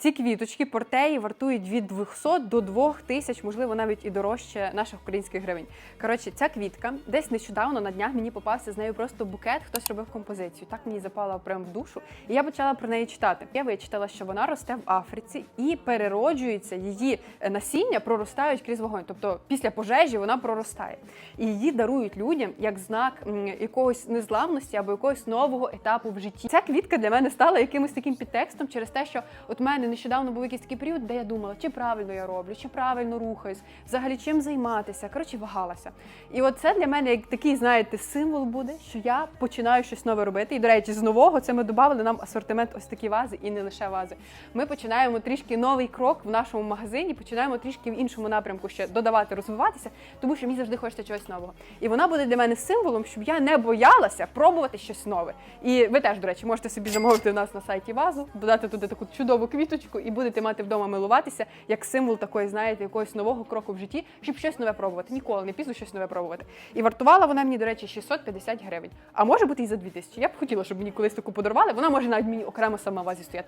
Ці квіточки портеї вартують від 200 до 2000, можливо, навіть і дорожче наших українських гривень. Коротше, ця квітка десь нещодавно на днях мені попався з нею просто букет. Хтось робив композицію. Так мені запала прямо в душу. І я почала про неї читати. Я вичитала, що вона росте в Африці і перероджується. Її е, насіння проростають крізь вогонь. Тобто після пожежі вона проростає. І її дарують людям як знак якогось незламності або якогось нового етапу в житті. Ця квітка для мене стала якимось таким підтекстом через те, що от в нещодавно був якийсь такий період, де я думала, чи правильно я роблю, чи правильно рухаюсь, взагалі чим займатися. Коротше, вагалася. І от це для мене як такий, знаєте, символ буде, що я починаю щось нове робити. І до речі, з нового це ми додали нам асортимент ось такі вази, і не лише вази. Ми починаємо трішки новий крок в нашому магазині, починаємо трішки в іншому напрямку ще додавати, розвиватися, тому що мені завжди хочеться чогось нового. І вона буде для мене символом, щоб я не боялася пробувати щось нове. І ви теж, до речі, можете собі замовити у нас на сайті вазу, додати туди таку чудову квіточку, і будете мати вдома милуватися як символ такої, знаєте, якогось нового кроку в житті, щоб щось нове пробувати. Ніколи не пізно щось нове пробувати. І вартувала вона мені, до речі, 650 гривень. А може бути і за 2000. Я б хотіла, щоб мені колись таку подарували. Вона може навіть мені окремо сама вазі стояти.